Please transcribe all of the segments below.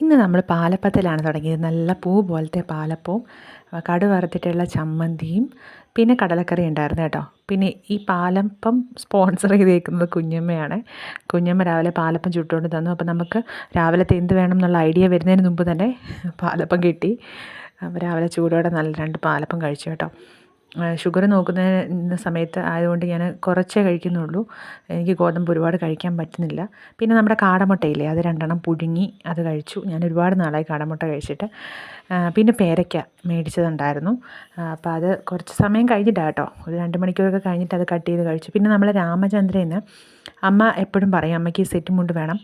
ഇന്ന് നമ്മൾ പാലപ്പത്തിലാണ് തുടങ്ങിയത്. നല്ല പൂ പോലത്തെ പാലപ്പവും കടു വറുത്തിട്ടുള്ള ചമ്മന്തിയും പിന്നെ കടലക്കറി ഉണ്ടായിരുന്നു കേട്ടോ. പിന്നെ ഈ പാലപ്പം സ്പോൺസർ ചെയ്തേക്കുന്നത് കുഞ്ഞമ്മയാണ്. കുഞ്ഞമ്മ രാവിലെ പാലപ്പം ചുട്ടുകൊണ്ട് തന്നു. അപ്പോൾ നമുക്ക് രാവിലത്തെ എന്ത് വേണം എന്നുള്ള ഐഡിയ വരുന്നതിന് മുമ്പ് തന്നെ പാലപ്പം കിട്ടി. അപ്പോൾ രാവിലെ ചൂടോടെ നല്ല രണ്ട് പാലപ്പം കഴിച്ചു കേട്ടോ. ഷുഗർ നോക്കുന്ന സമയത്ത് ആയതുകൊണ്ട് ഞാൻ കുറച്ചേ കഴിക്കുന്നുള്ളൂ. എനിക്ക് ഗോതമ്പ് ഒരുപാട് കഴിക്കാൻ പറ്റുന്നില്ല. പിന്നെ നമ്മുടെ കാടമുട്ടയില്ലേ അത് രണ്ടെണ്ണം പുഴുങ്ങി അത് കഴിച്ചു. ഞാൻ ഒരുപാട് നാളായി കാടമുട്ട കഴിച്ചിട്ട്. പിന്നെ പേരയ്ക്ക മേടിച്ചതുണ്ടായിരുന്നു. അപ്പോൾ അത് കുറച്ച് സമയം കഴിഞ്ഞിട്ടാണ് കേട്ടോ. ഒരു രണ്ട് മണിക്കൂറൊക്കെ കഴിഞ്ഞിട്ട് അത് കട്ട് ചെയ്ത് കഴിച്ചു. പിന്നെ നമ്മൾ രാമചന്ദ്രന് അമ്മ എപ്പോഴും പറയും അമ്മയ്ക്ക് സെറ്റ് മുണ്ട് വേണം.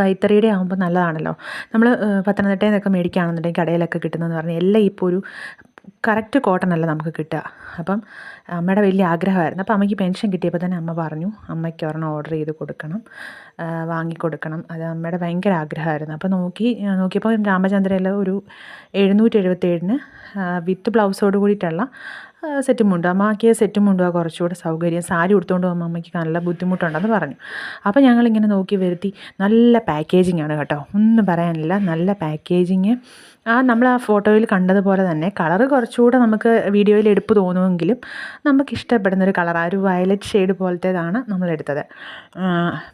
കൈത്തറിയുടെ ആകുമ്പോൾ നല്ലതാണല്ലോ. നമ്മൾ പത്തനംതിട്ടയിൽ നിന്നൊക്കെ മേടിക്കുകയാണെന്നുണ്ടെങ്കിൽ കടയിലൊക്കെ കിട്ടുന്നതെന്ന് പറഞ്ഞാൽ എല്ലാം ഇപ്പോൾ ഒരു കറക്റ്റ് കോട്ടൺ അല്ല നമുക്ക് കിട്ടുക. അപ്പം അമ്മയുടെ വലിയ ആഗ്രഹമായിരുന്നു. അപ്പോൾ അമ്മയ്ക്ക് പെൻഷൻ കിട്ടിയപ്പോൾ തന്നെ അമ്മ പറഞ്ഞു അമ്മയ്ക്ക് ഒരെണ്ണം ഓർഡർ ചെയ്ത് കൊടുക്കണം വാങ്ങിക്കൊടുക്കണം. അത് അമ്മയുടെ ഭയങ്കര ആഗ്രഹമായിരുന്നു. അപ്പോൾ നോക്കി നോക്കിയപ്പോൾ രാമചന്ദ്രയിൽ ഒരു എഴുന്നൂറ്റി എഴുപത്തേഴിന് വിത്ത് ബ്ലൗസോട് കൂടിയിട്ടുള്ള സെറ്റും മുണ്ടും. അമ്മയ്ക്ക് സെറ്റും മുണ്ടും കുറച്ചുകൂടെ സൗകര്യം. സാരി ഉടുത്തുകൊണ്ട് പോകുമ്പോൾ അമ്മയ്ക്ക് നല്ല ബുദ്ധിമുട്ടുണ്ടെന്ന് പറഞ്ഞു. അപ്പോൾ ഞങ്ങളിങ്ങനെ നോക്കി വരുത്തി നല്ല പാക്കേജിംഗ് ആണ് കേട്ടോ. ഒന്നും പറയാനില്ല നല്ല പാക്കേജിങ് ആ നമ്മൾ ആ ഫോട്ടോയിൽ കണ്ടതുപോലെ തന്നെ കളറ് കുറച്ചുകൂടെ നമുക്ക് വീഡിയോയിൽ എടുപ്പ് തോന്നുമെങ്കിലും നമുക്ക് ഇഷ്ടപ്പെടുന്ന ഒരു കളർ ആ ഒരു വയലറ്റ് ഷെയ്ഡ് പോലത്തേതാണ് നമ്മളെടുത്തത്.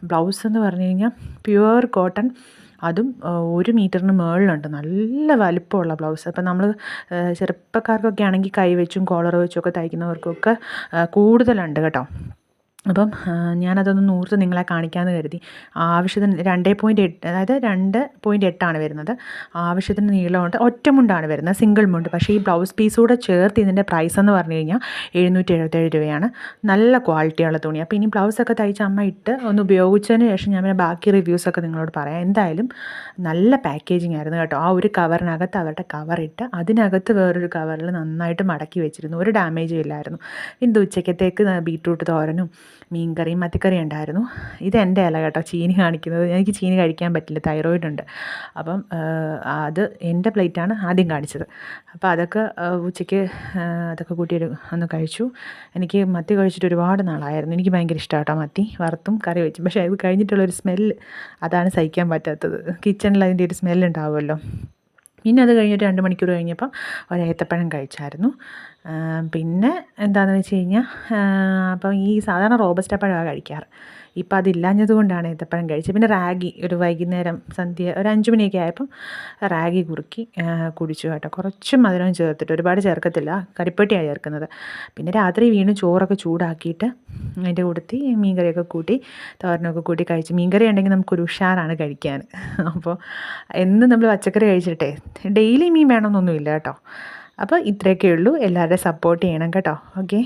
ബ്ലൗസ് എന്ന് പറഞ്ഞു കഴിഞ്ഞാൽ പ്യുവർ കോട്ടൺ. അതും ഒരു മീറ്ററിന് മുകളിലുണ്ട്. നല്ല വലിപ്പമുള്ള ബ്ലൗസ്. അപ്പം നമ്മൾ ചെറുപ്പക്കാർക്കൊക്കെ ആണെങ്കിൽ കൈ വെച്ചും കോളർ വെച്ചും ഒക്കെ തയ്ക്കുന്നവർക്കൊക്കെ കൂടുതലുണ്ട് കേട്ടോ. അപ്പം ഞാനതൊന്ന് നൂർത്ത് നിങ്ങളെ കാണിക്കാമെന്ന് കരുതി. ആവശ്യത്തിന് രണ്ട് പോയിന്റ് എട്ട് അതായത് രണ്ട് പോയിന്റ് എട്ടാണ് വരുന്നത്. ആവശ്യത്തിന് നീളമുണ്ട് ഒറ്റ മുണ്ടാണ് വരുന്നത് സിംഗിൾ മുണ്ട്. പക്ഷേ ഈ ബ്ലൗസ് പീസ് കൂടെ ചേർത്ത് ഇതിന്റെ പ്രൈസ് എന്ന് പറഞ്ഞു കഴിഞ്ഞാൽ എഴുന്നൂറ്റി എഴുപത്തേഴ് രൂപയാണ്. നല്ല ക്വാളിറ്റിയുള്ള തുണി അപ്പോൾ ഇനി ബ്ലൗസൊക്കെ തയ്ച്ച് അമ്മ ഇട്ട് ഒന്ന് ഉപയോഗിച്ചതിന് ശേഷം ഞാൻ പിന്നെ ബാക്കി റിവ്യൂസൊക്കെ നിങ്ങളോട് പറയാം. എന്തായാലും നല്ല പാക്കേജിങ് ആയിരുന്നു കേട്ടോ. ആ ഒരു കവറിനകത്ത് അവരുടെ കവറിട്ട് അതിനകത്ത് വേറൊരു കവറിൽ നന്നായിട്ട് മടക്കി വെച്ചിരുന്നു. ഒരു ഡാമേജും ഇല്ലായിരുന്നു. ഇന്ന് ഉച്ചക്കത്തേക്ക് ബീട്രൂട്ട് തോരനും മീൻകറിയും മത്തിക്കറിയും ഉണ്ടായിരുന്നു. ഇത് എന്റെ ഇല കേട്ടോ ചീനി കാണിക്കുന്നത്. എനിക്ക് ചീനി കഴിക്കാൻ പറ്റില്ല. തൈറോയിഡ് ഉണ്ട്. അപ്പം അത് എന്റെ പ്ലേറ്റാണ് ആദ്യം കാണിച്ചത്. അപ്പോൾ അതൊക്കെ ഉച്ചയ്ക്ക് അതൊക്കെ കൂട്ടി ഒന്ന് കഴിച്ചു. എനിക്ക് മത്തി കഴിച്ചിട്ട് ഒരുപാട് നാളായിരുന്നു. എനിക്ക് ഭയങ്കര ഇഷ്ടം കേട്ടോ മത്തി. വറുത്തും കറി വെച്ചും. പക്ഷേ അത് കഴിഞ്ഞിട്ടുള്ളൊരു സ്മെല്ല് അതാണ് സഹിക്കാൻ പറ്റാത്തത്. കിച്ചണിൽ അതിന്റെ ഒരു സ്മെല്ലുണ്ടാവുമല്ലോ പിന്നെ അത് കഴിഞ്ഞിട്ട് രണ്ട് മണിക്കൂർ കഴിഞ്ഞപ്പം ഒരു ഏത്തപ്പഴം കഴിച്ചായിരുന്നു. പിന്നെ എന്താണെന്ന് വെച്ച് കഴിഞ്ഞാൽ അപ്പം ഈ സാധാരണ റോബസ്റ്റ പഴമാണ് കഴിക്കാറ്. ഇപ്പം അതില്ലാഞ്ഞത് കൊണ്ടാണ് ഏത്തപ്പഴം കഴിച്ചത്. പിന്നെ റാഗി ഒരു വൈകുന്നേരം സന്ധ്യ ഒരു അഞ്ച് മണിയൊക്കെ ആയപ്പം റാഗി കുറുക്കി കുടിച്ചു കേട്ടോ. കുറച്ച് മധുരം ചേർത്തിട്ട് ഒരുപാട് ചേർക്കത്തില്ല കരിപ്പെട്ടിയാണ് ചേർക്കുന്നത്. പിന്നെ രാത്രി വീണ്ടും ചോറൊക്കെ ചൂടാക്കിയിട്ട് അതിന്റെ കൂട്ടത്തി മീൻകറിയൊക്കെ കൂട്ടി തോരനൊക്കെ കൂട്ടി കഴിച്ച്. മീൻകറി ഉണ്ടെങ്കിൽ നമുക്കൊരു ഉഷാറാണ് കഴിക്കാൻ. അപ്പോൾ എന്നും നമ്മൾ പച്ചക്കറി കഴിച്ചിട്ടേ ഡെയിലി മീൻ വേണമെന്നൊന്നുമില്ല കേട്ടോ. അപ്പോൾ ഇത്രയൊക്കെ ഉള്ളൂ എല്ലാവരുടെ സപ്പോർട്ട് ചെയ്യണം കേട്ടോ. ഓക്കെ